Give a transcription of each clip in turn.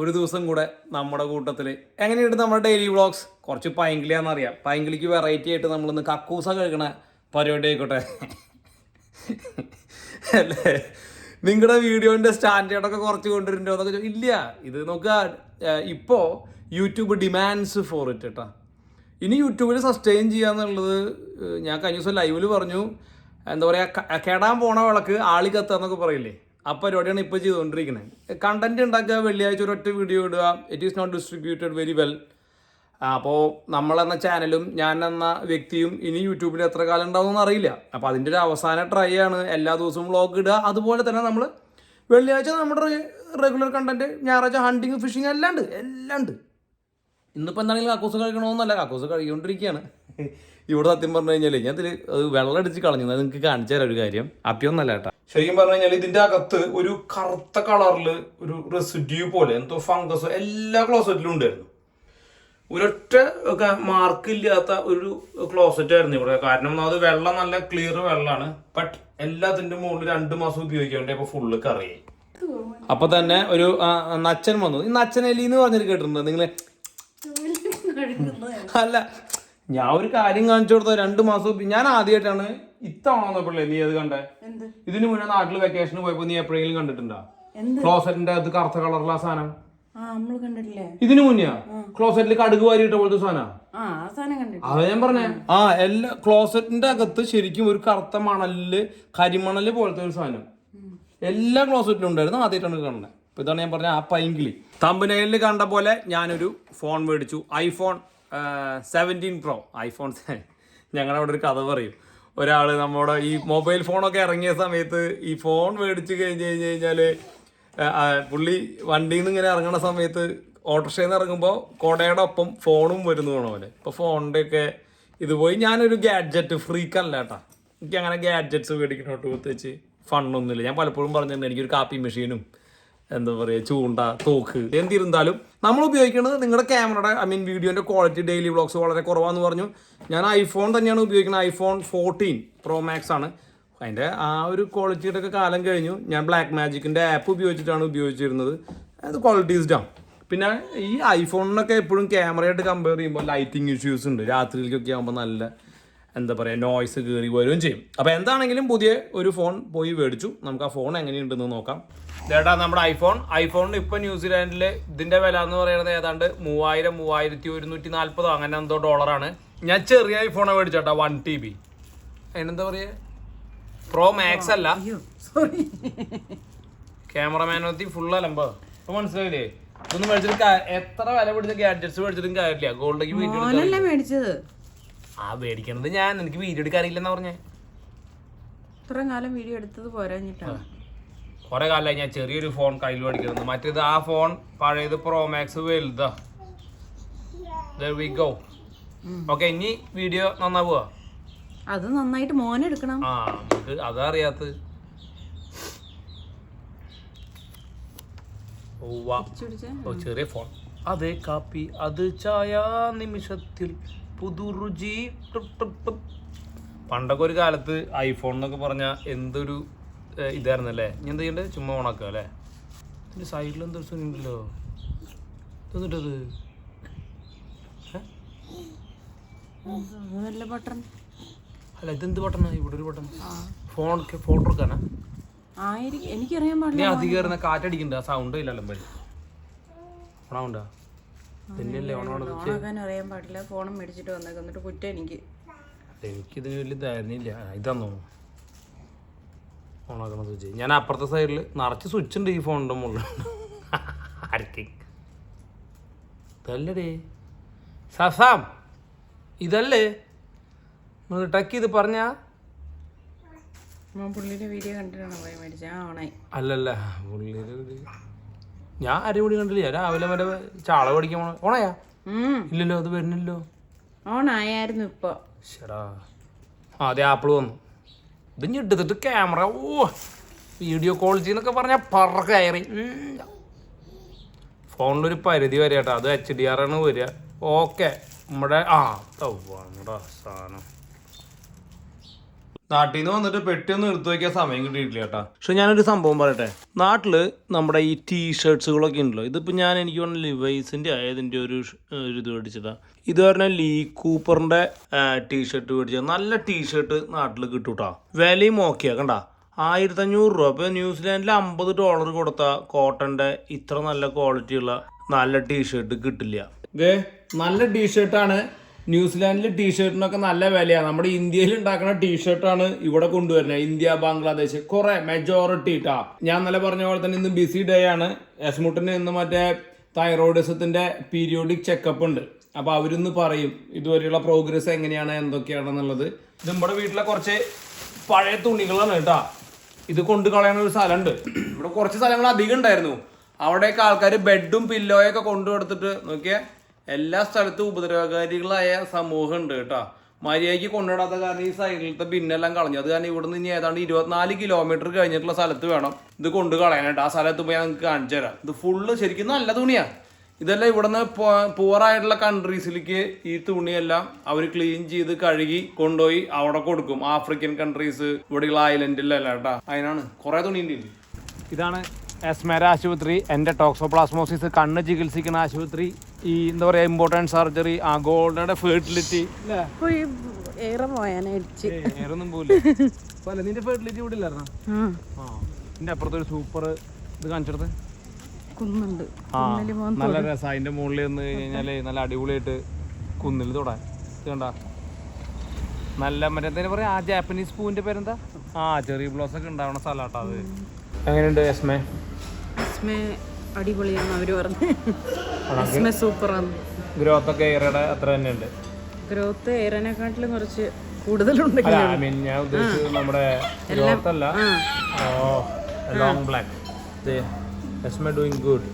ഒരു ദിവസം കൂടെ നമ്മുടെ കൂട്ടത്തിൽ എങ്ങനെയുണ്ട് നമ്മുടെ ഡെയിലി വ്ളോഗ്സ് കുറച്ച് പൈങ്കിളിയാണെന്നറിയാം. പൈങ്കിളിക്ക് വെറൈറ്റി ആയിട്ട് നമ്മളിന്ന് കക്കൂസ കഴിക്കണ പരിപാടി ആയിക്കോട്ടെ. അല്ലേ? നിങ്ങളുടെ വീഡിയോന്റെ സ്റ്റാൻഡേർഡൊക്കെ കുറച്ച് കൊണ്ടുവരുന്നുണ്ടോ എന്നൊക്കെ ഇല്ല. ഇത് നോക്കുക ഇപ്പോൾ യൂട്യൂബ് ഡിമാൻഡ്സ് ഫോർ ഇറ്റ് കേട്ടോ ഇനി യൂട്യൂബിൽ സസ്റ്റെയിൻ ചെയ്യാന്നുള്ളത് ഞാൻ കഴിഞ്ഞ ദിവസം ലൈവിൽ പറഞ്ഞു. എന്താ പറയുക കെടാൻ പോണ വിളക്ക് ആളി കത്തുക എന്നൊക്കെ പറയില്ലേ? ആ പരിപാടിയാണ് ഇപ്പോൾ ചെയ്തുകൊണ്ടിരിക്കുന്നത് കണ്ടന്റ് ഉണ്ടാക്കുക വെള്ളിയാഴ്ച ഒരൊറ്റ വീഡിയോ ഇടുക. It is not distributed very well അപ്പോൾ നമ്മളെന്ന ചാനലും ഞാൻ എന്ന വ്യക്തിയും ഇനി യൂട്യൂബിൽ എത്ര കാലം ഉണ്ടാവുമെന്ന് അറിയില്ല. അപ്പോൾ അതിന്റെ ഒരു അവസാന ട്രൈ ആണ്. എല്ലാ ദിവസവും വ്ളോഗ് ഇടുക. അതുപോലെ തന്നെ നമ്മൾ വെള്ളിയാഴ്ച നമ്മുടെ റെഗുലർ കണ്ടന്റ് ഞായറാഴ്ച ഹണ്ടിങ് ഫിഷിങ് എല്ലാം ഉണ്ട് എല്ലാം ഉണ്ട് ഇന്നിപ്പോൾ എന്താണെങ്കിലും കക്കൂസ് കഴിക്കണമെന്നല്ല കക്കൂസ് കഴിക്കൊണ്ടിരിക്കുകയാണ് ഇവിടെ സത്യം പറഞ്ഞു കഴിഞ്ഞാൽ ഞാൻ ഇതിൽ വെള്ളം അടിച്ച് കളഞ്ഞു. അത് നിങ്ങൾക്ക് കാണിച്ചു തരാം ഒരു കാര്യം. അപ്പിയൊന്നല്ല കേട്ടോ. ശരിക്കും പറഞ്ഞു കഴിഞ്ഞാൽ ഇതിന്റെ അകത്ത് ഒരു കറുത്ത കളറിൽ ഒരു റെസിഡ്യൂ പോലെ എന്തോ ഫംഗസോ എല്ലാ ക്ലോസറ്റിലും ഉണ്ടായിരുന്നു. ഒരൊറ്റ ഒക്കെ മാർക്ക് ഇല്ലാത്ത ഒരു ക്ലോസറ്റ് ആയിരുന്നു ഇവിടെ. കാരണം അത് വെള്ളം നല്ല ക്ലിയർ വെള്ളമാണ് ബട്ട് എല്ലാത്തിന്റെ മുകളിൽ രണ്ട് മാസം ഉപയോഗിക്കാണ്ട് അപ്പൊ ഫുള്ള് കറിയായി. അപ്പൊ തന്നെ ഒരു നച്ചൻ വന്നു. ഈ നച്ചൻ എലി എന്ന് പറഞ്ഞിട്ട് കേട്ടിട്ടുണ്ട് നിങ്ങൾ? അല്ല ഞാൻ ഒരു കാര്യം കാണിച്ചു കൊടുത്ത രണ്ട് മാസം ഞാൻ ആദ്യമായിട്ടാണ് ഇത്തവണ വന്നപ്പോഴേ നീ അത് കണ്ടേ? ഇതിന് മുന്നേ നാട്ടിൽ വെക്കേഷന് പോയപ്പോ നീ എപ്പോഴെങ്കിലും കണ്ടിട്ടുണ്ടോ? ക്ലോസറ്റിന്റെ അത് കറുത്ത കളറുള്ള സാധനം. ഇതിനു മുന്നേ? ക്ലോസറ്റിൽ കടുക് വാരിയിട്ട പോലത്തെ സാധനം? അത് ഞാൻ പറഞ്ഞേ. ആ. എല്ലാ ക്ലോസറ്റിന്റെ അകത്ത് ശരിക്കും ഒരു കറുത്ത മണലിൽ കരിമണൽ പോലത്തെ ഒരു സാധനം. എല്ലാ ക്ലോസറ്റിലും ഉണ്ടായിരുന്നു ആദ്യമായിട്ടാണ് കാണുന്നത് ഇപ്പൊ ഇതാണ് ഞാൻ പറഞ്ഞ ആ പൈങ്കിളി. തമ്പനയിലിൽ കണ്ട പോലെ ഞാനൊരു ഫോൺ മേടിച്ചു. ഐഫോൺ സെവന്റീൻ പ്രോ ഐഫോൺ ഞങ്ങളവിടെ ഒരു കഥ പറയും. ഒരാൾ നമ്മുടെ ഈ മൊബൈൽ ഫോണൊക്കെ ഇറങ്ങിയ സമയത്ത് ഈ ഫോൺ മേടിച്ച് കഴിഞ്ഞ് കഴിഞ്ഞ് കഴിഞ്ഞാൽ പുള്ളി വണ്ടിയിൽ നിന്ന് ഇങ്ങനെ ഇറങ്ങണ സമയത്ത് ഓട്ടോറിക്ഷയിൽ നിന്ന് ഇറങ്ങുമ്പോൾ കൊടയുടെ ഒപ്പം ഫോണും വരുന്നു വേണ പോലെ ഇപ്പോൾ ഫോണിന്റെ ഒക്കെ ഇത് പോയി. ഞാനൊരു ഗാഡ്ജറ്റ് ഫ്രീക്കല്ല കേട്ടാ എനിക്ക് അങ്ങനെ ഗാഡ്ജറ്റ്സ് മേടിക്കണോട്ട് പ്രത്യേകിച്ച് ഫണ്ണൊന്നുമില്ല ഞാൻ പലപ്പോഴും പറഞ്ഞിട്ടുണ്ട് എനിക്കൊരു കാപ്പി മെഷീനും എന്താ പറയുക ചൂണ്ട തോക്ക് എന്തിരുന്നാലും നമ്മൾ ഉപയോഗിക്കുന്നത് നിങ്ങളുടെ ക്യാമറയുടെ ഐ മീൻ വീഡിയോന്റെ ക്വാളിറ്റി ഡെയിലി വ്ളോഗ്സ് വളരെ കുറവാന്ന് പറഞ്ഞു. ഞാൻ ഐഫോൺ തന്നെയാണ് ഉപയോഗിക്കുന്നത്. ഐഫോൺ ഫോർട്ടീൻ പ്രോ മാക്സ് ആണ്. അതിന്റെ ആ ഒരു ക്വാളിറ്റിയുടെ ഒക്കെ കാലം കഴിഞ്ഞു. ഞാൻ ബ്ലാക്ക് മാജിക്കിന്റെ ആപ്പ് ഉപയോഗിച്ചിട്ടാണ് ഉപയോഗിച്ചിരുന്നത്. അത് ക്വാളിറ്റീസ് ഡൗൺ പിന്നെ ഈ ഐഫോണിനൊക്കെ എപ്പോഴും ക്യാമറയായിട്ട് കമ്പയർ ചെയ്യുമ്പോൾ ലൈറ്റിംഗ് ഇഷ്യൂസ് ഉണ്ട്. രാത്രിയിലേക്കൊക്കെ ആകുമ്പോൾ നല്ല എന്താ പറയുക നോയ്സ് കയറി വരികയും ചെയ്യും. അപ്പോൾ എന്താണെങ്കിലും പുതിയ ഒരു ഫോൺ പോയി മേടിച്ചു. നമുക്ക് ആ ഫോൺ എങ്ങനെയുണ്ടെന്ന് നോക്കാം. ചേട്ടാ നമ്മുടെ ഐഫോൺ ഐഫോണിന് ഇപ്പോൾ ന്യൂസിലാൻഡിൽ ഇതിന്റെ വില എന്ന് പറയുന്നത് ഏതാണ്ട് മൂവായിരം മൂവായിരത്തി ഒരുന്നൂറ്റി നാൽപ്പതോ അങ്ങനെ എന്തോ ഡോളറാണ് ഞാൻ ചെറിയ ഐഫോണാണ് മേടിച്ചേട്ടാ വൺ ടി ബി അതിനെന്താ പറയുക പ്രോ മാക്സ് അല്ല. സോറി ക്യാമറമാനത്തി ഫുൾ അലമ്പ. ഇപ്പൊ മനസ്സിലായില്ലേ? ഇതൊന്നും മേടിച്ചിട്ട് എത്ര വില പിടിച്ച ഗാഡ്ജറ്റ്സ് മേടിച്ചിട്ടും കാര്യമില്ല. ഗോൾഡേക്ക് മേടിച്ചത്. ആ മേടിക്കണത് ഞാൻ. എനിക്ക് വീഡിയോ എടുക്കാൻ അറിയില്ലെന്നാ പറഞ്ഞേ. ഇത്രയും കാലം വീഡിയോ എടുത്തത് പോരാഞ്ഞിട്ടാണ് കുറെ കാലമായി ഞാൻ ചെറിയൊരു ഫോൺ കയ്യിൽ മേടിക്കുന്നത് മറ്റേത് ആ ഫോൺ പഴയത് പ്രോമാക്സ് വലുതാ. ഗോ ഓക്കെ ഇനി വീഡിയോ നന്നാവുക അത് നന്നായിട്ട് മോനെ എടുക്കണം. ആ നമുക്ക് അതറിയാത്ത. ചെറിയ ഫോൺ അതേ കാപ്പി അത് ചായ നിമിഷത്തിൽ. പുതുരുചി. പണ്ടൊക്കെ ഒരു കാലത്ത് ഐഫോൺ എന്നൊക്കെ പറഞ്ഞാൽ എന്തൊരു ഇതായിരുന്നു അല്ലേ? ഇനി എന്താ ചെയ്യണ്ടേ? ചുമ്മാ ഓണാക്കുക അല്ലേ? ഇതിന്റെ സൈഡിൽ എന്തോ സുനിണ്ടല്ലോ നല്ല ബട്ടൺ അല്ല ഇതെന്ത് ബട്ടണാ ഇവിടെ ഒരു ബട്ടൺ ഫോൺ ഫോട്ടോ എടുക്കാനാ എനിക്കറിയാൻ പാടില്ല അധികം കാറ്റടിക്കണ്ട സൗണ്ട് ഇല്ലല്ലോ അലമ്പൽ ഓണാക്കാൻ അറിയാൻ പാടില്ല. ഫോണും മേടിച്ചിട്ട് വന്നേക്ക്. എന്നിട്ട് കുറ്റം എനിക്ക്. എനിക്കിതിന് വലിയ ധാരണയില്ല. ഇതാന്നോ? ഓണാക്കണ സ്വിച്ച് ഞാൻ അപ്പുറത്തെ സൈഡിൽ നിറച്ച് സ്വിച്ച് ഉണ്ട് ഈ ഫോണിന്റെ മുകളിൽ. ആർക്ക് ഇതല്ലേ സസാം ഇതല്ലേ? ടക്ക് ചെയ്ത് പറഞ്ഞ? പുള്ളിയുടെ വീഡിയോ കണ്ടിട്ടാണോ പോയി മേടിച്ചത് ഓണായി. അല്ലല്ല പുള്ളിയുടെ ഒരു- ഞാൻ ആരും കൂടി കണ്ടില്ല? രാവിലെ വരെ ചാള പഠിക്കാൻ പോണ ഓണയാ? ഇല്ലല്ലോ അത് വരുന്നില്ലല്ലോ. ഓണായിരുന്നു ഇപ്പൊ. ആ അതെ ആപ്പിൾ വന്നു. ഇത് ഞെടുത്തിട്ട് ക്യാമറ ഓ വീഡിയോ ക്വാളിറ്റി എന്നൊക്കെ പറഞ്ഞാൽ പറ കയറി. ഫോണിലൊരു പരിധി വരെ കേട്ടോ. അത് എച്ച് ഡി ആർ ആണ് വരിക. ഓക്കെ. നമ്മുടെ ആ തവ്വാണടാ സാധനം. നാട്ടിൽ നിന്ന് വന്നിട്ട് പെട്ടിയൊന്നും എടുത്തു വയ്ക്കാൻ സമയം കിട്ടിയിട്ടില്ല കേട്ടാ. പക്ഷെ ഞാനൊരു സംഭവം പറയട്ടെ? നാട്ടിൽ നമ്മുടെ ഈ ടീ ഷർട്ട്സുകളൊക്കെ ഉണ്ടല്ലോ ഇതിപ്പോൾ ഞാൻ എനിക്ക് തോന്നുന്നു ലിവൈസിന്റെ ആയതിന്റെ ഒരു ഒരു ഇത് മേടിച്ചതാ. ഇത് പറഞ്ഞാൽ ലീ കൂപ്പറിന്റെ ടീ ഷർട്ട് മേടിച്ചത്. നല്ല ടീ ഷർട്ട് നാട്ടിൽ കിട്ടും വിലയും ഓക്കെ കണ്ട? ആയിരത്തഞ്ഞൂറ് രൂപ. ഇപ്പോൾ ന്യൂസിലാൻഡിൽ അമ്പത് ഡോളർ കൊടുത്ത കോട്ടന്റെ ഇത്ര നല്ല ക്വാളിറ്റിയുള്ള നല്ല ടീ ഷർട്ട് കിട്ടില്ല നല്ല ടീ ഷർട്ടാണ് ന്യൂസിലാൻഡിൽ ടീഷർട്ടിനൊക്കെ നല്ല വിലയാണ് നമ്മുടെ ഇന്ത്യയിൽ ഉണ്ടാക്കുന്ന ടീഷർട്ടാണ് ഇവിടെ കൊണ്ടുവരുന്നത്. ഇന്ത്യ ബംഗ്ലാദേശ് കുറെ മെജോറിറ്റി ഇട്ടാ ഞാൻ നല്ല പറഞ്ഞ പോലെ തന്നെ ഇന്ന് ബിസി ഡേ ആണ്. എസ്മുട്ടിന് ഇന്ന് മറ്റേ തൈറോയിഡിസത്തിന്റെ പീരിയോഡിക് ചെക്കപ്പ് ഉണ്ട്. അപ്പൊ അവരിന്ന് പറയും ഇതുവരെയുള്ള പ്രോഗ്രസ് എങ്ങനെയാണ് എന്തൊക്കെയാണെന്നുള്ളത്. ഇത് നമ്മുടെ വീട്ടിലെ കുറച്ച് പഴയ തുണികളാണ് കേട്ടാ. ഇത് കൊണ്ടു കളയുന്ന ഒരു സ്ഥലമുണ്ട്. ഇവിടെ കുറച്ച് സ്ഥലങ്ങൾ അധികം ഉണ്ടായിരുന്നു. അവിടെയൊക്കെ ആൾക്കാർ ബെഡും പില്ലോയൊക്കെ കൊണ്ടു കൊടുത്തിട്ട് നോക്കിയേ. എല്ലാ സ്ഥലത്തും ഉപദ്രവകാരികളായ സമൂഹം ഉണ്ട് കേട്ടോ. മര്യാദയ്ക്ക് കൊണ്ടുവിടാത്ത കാരണം ഈ സൈഡിലത്തെ ബിന്നെല്ലാം കളഞ്ഞു. അത് കാരണം ഇവിടുന്ന് നിന്ന് ഏതാണ്ട് ഇരുപത്തിനാല് കിലോമീറ്റർ കഴിഞ്ഞിട്ടുള്ള സ്ഥലത്ത് വേണം ഇത് കൊണ്ട് കളയാനായിട്ട് ആ സ്ഥലത്ത് പോയി ഞങ്ങൾക്ക് കാണിച്ചു തരാം. ഇത് ഫുള്ള് ശരിക്കും നല്ല തുണിയാ. ഇതെല്ലാം ഇവിടുന്ന് പൂറായിട്ടുള്ള കൺട്രീസിലേക്ക് ഈ തുണിയെല്ലാം അവർ ക്ലീൻ ചെയ്ത് കഴുകി കൊണ്ടുപോയി അവിടെ കൊടുക്കും. ആഫ്രിക്കൻ കൺട്രീസ് ഇവിടെയുള്ള ഐലൻഡിലല്ല കേട്ടാ. അതിനാണ് കുറെ തുണി ഉണ്ട് ഇതാണ് എസ്മേര ആശുപത്രി. എന്റെ ടോക്സോപ്ലാസ്മോസിസ് കണ്ണ് ചികിത്സിക്കുന്ന ആശുപത്രി. ഈ എന്താ പറയുക ഇമ്പോർട്ടന്റ് സർജറി ആ ഗോൾഡയുടെ ഫെർട്ടിലിറ്റി അല്ലേ ഇപ്പൊ ഈ ഏറെ പോയാനടിച്ച് വേറൊന്നും പോയില്ല അല്ല നിന്റെ ഫെർട്ടിലിറ്റി ഇവിടെ ഇല്ലായിരുന്നോ? ആ. നിന്റെ അപ്പുറത്തൊരു സൂപ്പർ ഇത് കാണിച്ചെടുത്ത്. കുന്നുണ്ട്. നല്ല രസം. അതിന്റെ മുകളിൽ നിന്ന് കഴിഞ്ഞാൽ നല്ല അടിപൊളിയായിട്ട് കുന്നിൽ തൊടാൻ. ഇത് കണ്ട? നല്ല മറ്റേ എന്താ പറയാ ആ ജാപ്പനീസ് പൂവിന്റെ പേരെന്താ? ആ ചെറിയ ബ്ലോസ് ഒക്കെ ഉണ്ടാവണ സ്ഥലാട്ടോ അത്. എങ്ങനെയുണ്ട് എസ്മേ? എസ്മേ അടിപൊളിയാണ് അവർ പറഞ്ഞത് സൂപ്പറാണ്. ഗ്രോത്ത് ഒക്കെ ഏറയുടെ അത്ര തന്നെ ഉണ്ട് ഗ്രോത്ത് ഏറനെക്കാട്ടിലും കുറച്ച് കൂടുതലുണ്ട് ഞാൻ ഉദ്ദേശിച്ചത് നമ്മുടെ ഗ്രോത്ത് അല്ല long black എസ്മേ doing good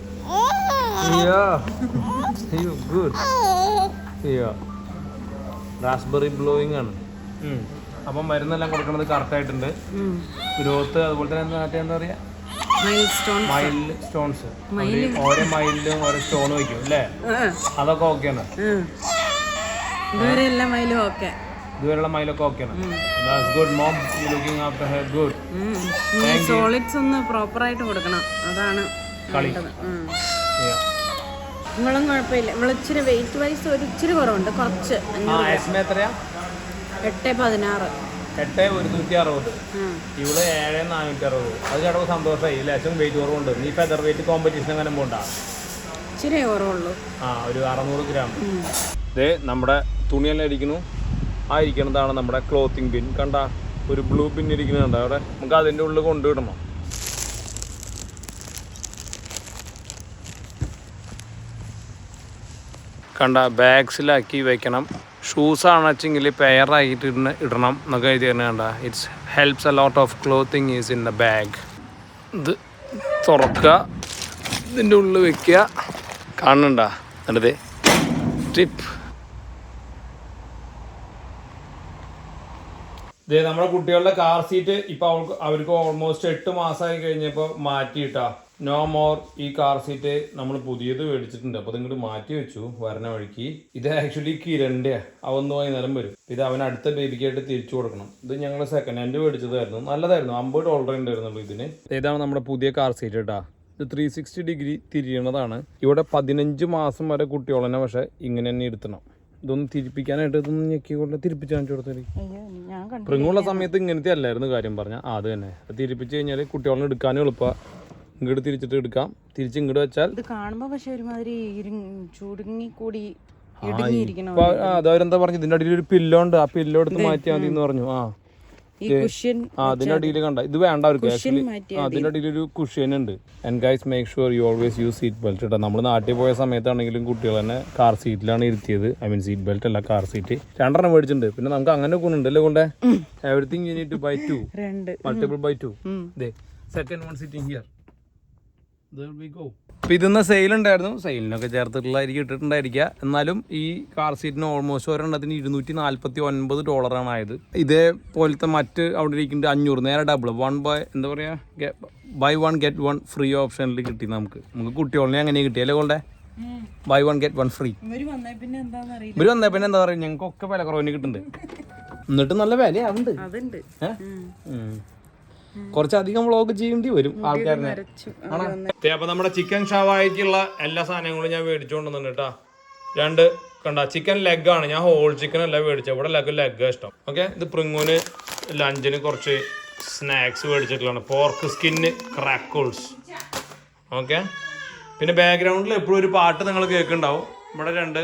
good raspberry blowing ആണ്. അപ്പം മരുന്നെല്ലാം കൊടുക്കുന്നത് കറക്റ്റ് ആയിട്ടുണ്ട്. ഗ്രോത്ത് അതുപോലെ തന്നെ എന്താ മറ്റേ എന്താ പറയാ? മൈൽ സ്റ്റോൺ മൈൽ സ്റ്റോൺസ് ഓരോ മൈലിലും ഓരോ സ്റ്റോൺ വെക്കും അല്ലേ? അതൊക്കെ ഓക്കെയാണ് ഇതുവരെ എല്ലാ മൈലും ഓക്കെ ഇതുവരെയുള്ള മൈലൊക്കെ ഓക്കെയാണ് good mom looking after her good solids ഒന്ന് പ്രോപ്പർ ആയിട്ട് കൊടുക്കണം. അതാണ് കളി. ഇവളും കുഴപ്പമില്ല. ഇവൾ വെയിറ്റ് വൈസ് ഒരു ഇച്ചിരി കുറവുണ്ട്. കുറച്ച്. എത്രയാ? എട്ട് പതിനാറ്. എട്ട് ഒരുന്നൂറ്റി അറുപത് ഇവൾ ഇവിടെ ഏഴ് നാനൂറ്റി അറുപത് അത് കേട്ടപ്പോൾ സന്തോഷമായി ലക്ഷം വെയിറ്റ് കുറവുണ്ട്. നീ ഫെദർ വെയിറ്റ് കോമ്പറ്റീഷൻ അങ്ങനെ പോണ്ട? ഇച്ചിരി കുറവുള്ളൂ. ആ ഒരു അറുന്നൂറ് ഗ്രാം ദേ നമ്മുടെ തുണിയെല്ലാം ഇരിക്കുന്നു. ആ ഇരിക്കുന്നതാണ് നമ്മുടെ ക്ലോത്തിങ് ബിൻ കണ്ട ഒരു ബ്ലൂ പിൻ ഇരിക്കുന്നുണ്ട് അവിടെ. നമുക്ക് അതിന്റെ ഉള്ളിൽ കൊണ്ടുവിടണം? കണ്ട ബാഗ്സിലാക്കി വെക്കണം. ഷൂസ് വെച്ചെങ്കിൽ പെയറായിട്ട് ഇടണ ഇടണം എന്നൊക്കെ എഴുതി തന്നെ കണ്ട. It's helps a lot of clothing is in the bag ഇത് തുറക്കുക ഇതിന്റെ ഉള്ളിൽ വെക്കുക. കാണണ്ട നല്ലത് ട്രിപ്പ് ഇതേ നമ്മുടെ കുട്ടികളുടെ കാർ സീറ്റ് ഇപ്പൊ അവൾക്ക് അവർക്ക് ഓൾമോസ്റ്റ് എട്ട് മാസമായി കഴിഞ്ഞപ്പോൾ മാറ്റിയിട്ടാ. നോ മോർ ഈ കാർ സീറ്റ് നമ്മൾ പുതിയത് മേടിച്ചിട്ടുണ്ട്. അപ്പോൾ ഇങ്ങോട്ട് മാറ്റി വെച്ചു. വരണ വഴിക്ക്. ഇത് ആക്ച്വലി കിരണിന്റെ അവന്ന് വൈകുന്നേരം വരും. ഇത് അവൻ അടുത്ത ബേബിക്കായിട്ട് തിരിച്ചു കൊടുക്കണം. ഇത് ഞങ്ങൾ സെക്കൻഡ് ഹാൻഡ് മേടിച്ചതായിരുന്നു. നല്ലതായിരുന്നു. അമ്പത് ഡോളർ ഉണ്ടായിരുന്നുള്ളൂ ഇതിന്. ഇതാണ് നമ്മുടെ പുതിയ കാർ സീറ്റ് കേട്ടാ ഇത് ത്രീ സിക്സ്റ്റി ഡിഗ്രി തിരിയണതാണ്. ഇവിടെ പതിനഞ്ച് മാസം വരെ കുട്ടികളെന്നെ പക്ഷെ ഇങ്ങനെ തന്നെ ഇരുത്തണം. ഇതൊന്ന് തിരിപ്പിക്കാനായിട്ട് ഇതൊന്ന് ഞെക്കിക്കൊണ്ട് തിരിപ്പിച്ച് കാണിച്ചു കൊടുത്തേ അയ്യോ ഞാൻ കണ്ടു പ്രിങ്ങുള്ള സമയത്ത് ഇങ്ങനത്തെ അല്ലായിരുന്നു കാര്യം പറഞ്ഞ. ആ അത് തന്നെ. അത് തിരിപ്പിച്ച് കഴിഞ്ഞാൽ കുട്ടികളെ എടുക്കാനും എളുപ്പമാണ് ഇങ്ങോട്ട് തിരിച്ചിട്ട് എടുക്കാം. തിരിച്ച് ഇങ്ങോട്ട് വെച്ചാൽ ഇത് കാണുമ്പോ പക്ഷെ ഒരുമാതിരി ചുരുങ്ങി കൂടി അതവരെന്താ പറഞ്ഞു? ഇതിന്റെ അടിയിൽ ഒരു പില്ലോ ഉണ്ട്. ആ പില്ലോ എടുത്ത് മാറ്റിയാൽ മതി എന്ന് പറഞ്ഞു. ആ. അതിന്റെ അടിയിൽ കണ്ട. ഇത് വേണ്ട അവർക്ക് ആക്ച്വലി അതിന്റെ അടിയിൽ ഒരു കുഷ്യൻ ഉണ്ട്. And guys make sure you always use seat belt കേട്ടോ നമ്മൾ നാട്ടിൽ പോയ സമയത്താണെങ്കിലും കുട്ടികൾ തന്നെ കാർ സീറ്റിലാണ് ഇരുത്തിയത്. ഐ മീൻ സീറ്റ് ബെൽറ്റ് അല്ല കാർ സീറ്റ് രണ്ടെണ്ണം മേടിച്ചിട്ടുണ്ട്. പിന്നെ നമുക്ക് അങ്ങനെ ഗുണുണ്ട് അല്ലേ കൊണ്ടേ? Everything you need to buy two multiple buy two second one sitting here ഇപ്പൊ ഇതിന്ന് സെയിൽ ഉണ്ടായിരുന്നു. സെയിലിനൊക്കെ ചേർത്തിട്ടുള്ളതായിരിക്കും ഇട്ടിട്ടുണ്ടായിരിക്കുക. എന്നാലും ഈ കാർ സീറ്റിന് ഓൾമോസ്റ്റ് ഒരെണ്ണത്തിന് ഇരുന്നൂറ്റി നാല്പത്തി ഒൻപത് ഡോളറാണ് ആയത്. ഇതേപോലത്തെ മറ്റ് അവിടെ ഇരിക്കുന്നത് അഞ്ഞൂറ്. നേരെ ഡബിൾ വൺ ബൈ എന്താ പറയാ? Buy one get one free ഓപ്ഷനിൽ കിട്ടി നമുക്ക്. നമുക്ക് കുട്ടികളെ അങ്ങനെ കിട്ടിയല്ലേ കൊണ്ടേ buy one get one free ഇവർ വന്നേ പിന്നെ എന്താ പറയുക? ഞങ്ങൾക്കൊക്കെ വില കുറവിന് കിട്ടുന്നുണ്ട്. എന്നിട്ട് നല്ല വിലയാവുന്നുണ്ട്. കുറച്ചധികം വ്ളോഗ് ചെയ്യേണ്ടി വരും ആൾക്കാരനെ അപ്പൊ നമ്മുടെ ചിക്കൻ ഷവായിക്കുള്ള എല്ലാ സാധനങ്ങളും ഞാൻ മേടിച്ചുകൊണ്ടുവന്നു കേട്ടാ രണ്ട് കണ്ട ചിക്കൻ ലെഗാണ് ഞാൻ ഹോൾ ചിക്കൻ അല്ല മേടിച്ചത്. ഇവിടെ ലെഗ് ലെഗ് ഇഷ്ടം. ഓക്കെ ഇത് പ്രിങ്ങൂന് ലഞ്ചിന് കുറച്ച് സ്നാക്സ് മേടിച്ചിട്ടുള്ളതാണ്. പോർക്ക് സ്കിന്ന് ക്രാക്കിൾസ് ഓക്കെ പിന്നെ ബാക്ക്ഗ്രൗണ്ടിൽ എപ്പോഴും ഒരു പാട്ട് നിങ്ങൾ കേൾക്കുന്നുണ്ടാവും. ഇവിടെ രണ്ട്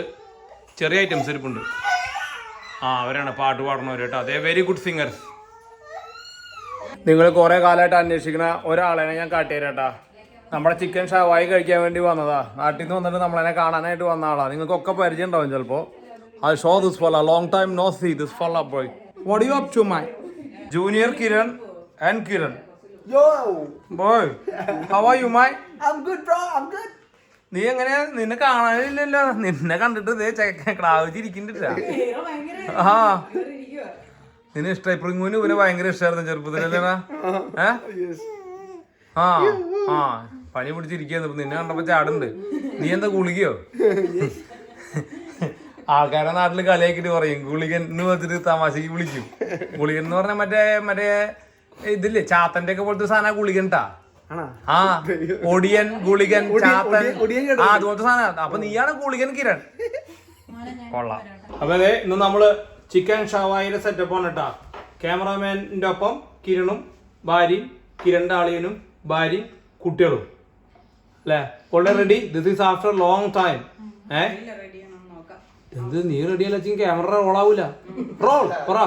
ചെറിയ ഐറ്റംസ് ഇരിപ്പുണ്ട്. ആ അവരാണ് പാട്ട് പാടുന്നവർ കേട്ടോ അതേ വെരി ഗുഡ് സിംഗേഴ്സ് നിങ്ങൾ കുറെ കാലമായിട്ട് അന്വേഷിക്കുന്ന ഒരാളെ ഞാൻ കാട്ടിയരാട്ടാ നമ്മുടെ ചിക്കൻ ഷവായി കഴിക്കാൻ വേണ്ടി വന്നതാ. നാട്ടിൽ നിന്ന് വന്നിട്ട് നമ്മളെന്നെ കാണാനായിട്ട് വന്ന ആളാ. നിങ്ങൾക്കൊക്കെ പരിചയം ഉണ്ടാവും ചിലപ്പോ. I show this fella long time no see this fella boy what you up to my junior Kiran and Kiran yo boy how are you my I am good bro I am good നീ എങ്ങനെ? നിന്നെ കാണാനില്ലല്ലോ. നിന്നെ കണ്ടിട്ട് ഇതേ ചെക്ക ക്ലാവിച്ചിരിക്കുന്നുണ്ടാ ആ. നിന്നെ ഇഷ്ടമായി പ്രിങ്ങുവിന് ഇവനെ ഭയങ്കര ഇഷ്ടമായിരുന്നു ചെറുപ്പത്തിലല്ലേടാ ഏ? Yes. ആ ആ പണി പിടിച്ചിരിക്കുന്നു നിന്നെ കണ്ടപ്പോ ചാടുണ്ട്. നീ എന്താ ഗുളികയോ? ആൾക്കാരെ നാട്ടിൽ കളിയാക്കിട്ട് പറയും ഗുളികൻ എന്ന് വെച്ചിട്ട് തമാശക്ക് വിളിക്കും. ഗുളികൻ എന്ന് പറഞ്ഞാൽ മറ്റേ മറ്റേ ഇതില്ലേ ചാത്തന്റെ ഒക്കെ പോലത്തെ സാധനം ഗുളികൻ ട്ടാ ആണോ? ആ ഒടിയൻ ഗുളികൻ ചാത്തൻ. ആ അതുപോലത്തെ സാധനം. അപ്പൊ നീയാണ് ഗുളികൻ കിരൺ. കൊള്ളാം. അപ്പൊ അതെ ഇന്ന് നമ്മൾ ചിക്കൻ ഷവായിയുടെ സെറ്റപ്പാണ് കേട്ടാ ക്യാമറാമാന്റെ ഒപ്പം കിരണും ഭാര്യയും കിരണിന്റെ ആളിയനും ഭാര്യയും കുട്ടികളും. അല്ലേ? Ready this is after long time ഏ? എന്ത്? നീ റെഡി അല്ല ക്യാമറ റോൾ ആവൂല. റോൾ പറ.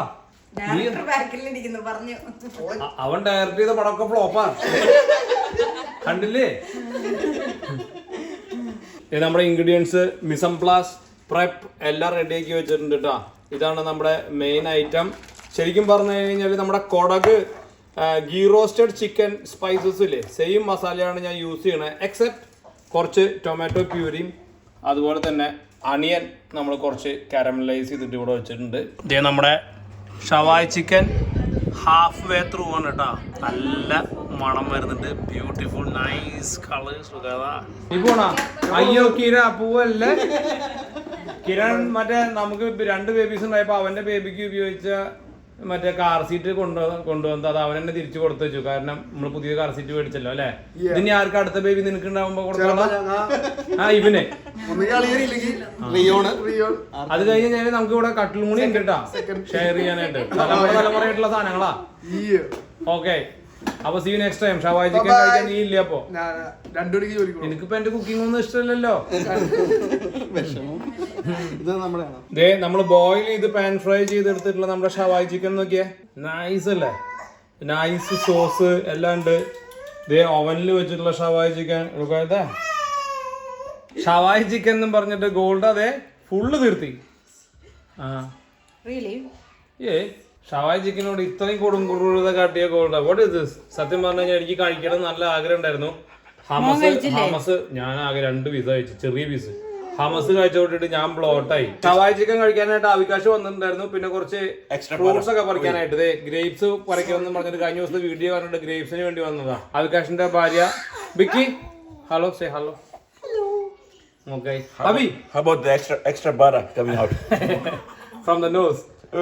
അവൻ ഡയറക്ട് ചെയ്ത പടമൊക്കെ ഫ്ലോപ്പാ കണ്ടില്ലേ? നമ്മുടെ ഇൻഗ്രീഡിയൻസ് മിസം പ്ലാസ് പ്രെപ്പ് എല്ലാം റെഡിയാക്കി വെച്ചിട്ടുണ്ട് കേട്ടോ ഇതാണ് നമ്മുടെ മെയിൻ ഐറ്റം ശരിക്കും പറഞ്ഞു കഴിഞ്ഞാൽ നമ്മുടെ Kodagu ghee roasted chicken spices ഇല്ലേ? സെയിം മസാലയാണ് ഞാൻ യൂസ് ചെയ്യണത് എക്സെപ്റ്റ് കുറച്ച് ടൊമാറ്റോ പ്യൂരിയും അതുപോലെ തന്നെ അണിയൻ നമ്മൾ കുറച്ച് കാരമലൈസ് ചെയ്തിട്ട് ഇവിടെ വെച്ചിട്ടുണ്ട്. ഇതേ നമ്മുടെ ഷവായ് ചിക്കൻ ഹാഫ് വേ ത്രൂ ആണ് കേട്ടോ. നല്ല മണം വരുന്നുണ്ട്. ബ്യൂട്ടിഫുൾ നൈസ് കളേഴ്സ് അയ്യോ കീര പൂവല്ലേ? കിരൺ മറ്റേ നമുക്ക് രണ്ട് ബേബീസ് ഉണ്ടായപ്പോ അവന്റെ ബേബിക്ക് ഉപയോഗിച്ച മറ്റേ കാർ സീറ്റ് കൊണ്ടു കൊണ്ടുവന്നത് അത് അവൻ തന്നെ തിരിച്ചു കൊടുത്തു വെച്ചു കാരണം നമ്മൾ പുതിയ കാർ സീറ്റ് മേടിച്ചല്ലോ അല്ലെ? ഇതിനി ആർക്ക് അടുത്ത ബേബി നിനക്ക് ഉണ്ടാവുമ്പോ കൊടുക്കണം ആ ഇവനെ. അത് കഴിഞ്ഞ് ഞാൻ നമുക്ക് ഇവിടെ കട്ടിലും കൂടി ഉണ്ട് കേട്ടാ. ഷെയർ ചെയ്യാനായിട്ട്. തലമുറ തലമുറയായിട്ടുള്ള സാധനങ്ങളാ. ഓക്കെ അപ്പൊ സീ നെക്സ്റ്റ് ടൈം ഷവായി ചിക്കൻ കഴിക്കാൻ നീ ഇല്ല അപ്പൊ? ഞാൻ രണ്ടു മണിക്ക് ജോലിക്ക് എനിക്കിപ്പോ എന്റെ കുക്കിംഗ് ഒന്നും ഇഷ്ടമല്ലല്ലോ. ഇത് നമ്മുടെ ദേ നമ്മൾ ബോയിൽ ചെയ്ത് പാൻ ഫ്രൈ ചെയ്തെടുത്തിട്ടുള്ള നമ്മുടെ ഷവായി ചിക്കൻ നോക്കിയേ. നൈസ് അല്ലേ? നൈസ് സോസ് എല്ലാം ഉണ്ട്. ദേ ഓവനിൽ വെച്ചിട്ടുള്ള ഷവായി ചിക്കൻ എടുക്കാതെ ഷവായി ചിക്കൻ എന്നും പറഞ്ഞിട്ട് ഗോൾഡ് അതെ ഫുള്ള് തീർത്തി. ആ. റിയലി ഏ ഷവായി ചിക്കനോട് ഇത്രയും കൊടും കുറുത കാട്ടിയ ഗോൾഡ് വാട്ട് ഇത് സത്യം പറഞ്ഞു കഴിഞ്ഞാൽ എനിക്ക് കഴിക്കണം എന്ന് നല്ല ആഗ്രഹം ഉണ്ടായിരുന്നു. ഹമസ് ഹമസ് ഞാൻ ആകെ രണ്ട് പീസ് കഴിച്ചു. ചെറിയ പീസ് ഹമസ് കഴിച്ചോട്ടിട്ട് ഞാൻ ബ്ലോട്ടായി ഷവായ് ചിക്കൻ കഴിക്കാനായിട്ട് അവകാശം വന്നിട്ടുണ്ടായിരുന്നു. പിന്നെ കുറച്ച് ഫ്രൂട്ട്സ് ഒക്കെ പറിക്കാനായിട്ട്. ഗ്രേപ്സ് പറിക്കണം പറഞ്ഞിട്ട് കഴിഞ്ഞ ദിവസത്തെ വീഡിയോ കണ്ടിട്ട് ഗ്രേപ്സിന് വേണ്ടി വന്നതാ. അവകാശിന്റെ ഭാര്യ. ബിക്കി hello say hello okay Abi How about the extra extra butter coming out? from the nose.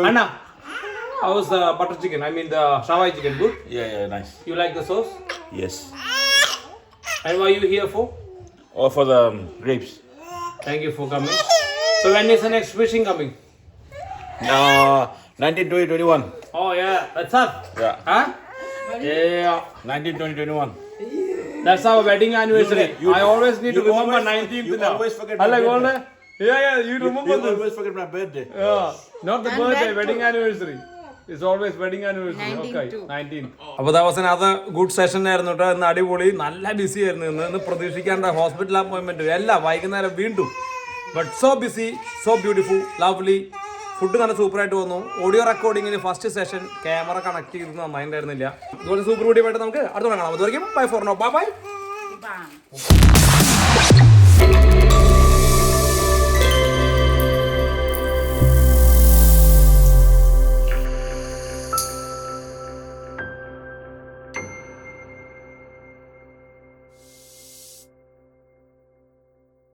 Anna, how's the butter chicken? I mean the shawai chicken. Good. yeah, yeah, nice. You like the sauce? Yes. And why you here for? Or for the um, grapes. Thank you for coming. So when is the next fishing coming? Uh, 19, 20, 21. Oh yeah, that's us. Yeah. Huh? Yeah. 19, 20, 21. That's our wedding anniversary. You- I always need to remember always- 19th you now. always forget Alla my Golde? birthday. Yeah, yeah, you remember You this. always forget my birthday. Yeah, not the birthday, wedding anniversary. It's always wedding anniversary. Okay, 19. അപ്പോൾ ദിവസം അത് good session ആയിരുന്നു കേട്ടോ. ഇന്ന് അടിപൊളി. നല്ല BC ആയിരുന്നു ഇന്ന്. ഇന്ന് പ്രതീക്ഷിക്കേണ്ട ഹോസ്പിറ്റൽ അപ്പോയിൻമെന്റ് എല്ലാം വൈകുന്നേരം വീണ്ടും. But so busy so beautiful lovely food നല്ല സൂപ്പറായിട്ട് വന്നു. ഓഡിയോ റെക്കോർഡിങ്ങിന് ഫസ്റ്റ് സെഷൻ ക്യാമറ കണക്ട് ചെയ്ത് നന്നായിട്ടുണ്ടായിരുന്നില്ല ഇതുപോലെ സൂപ്പർ വീഡിയോ ആയിട്ട് നമുക്ക് അടുത്ത കാണാം അതുവരെയും bye for now bye bye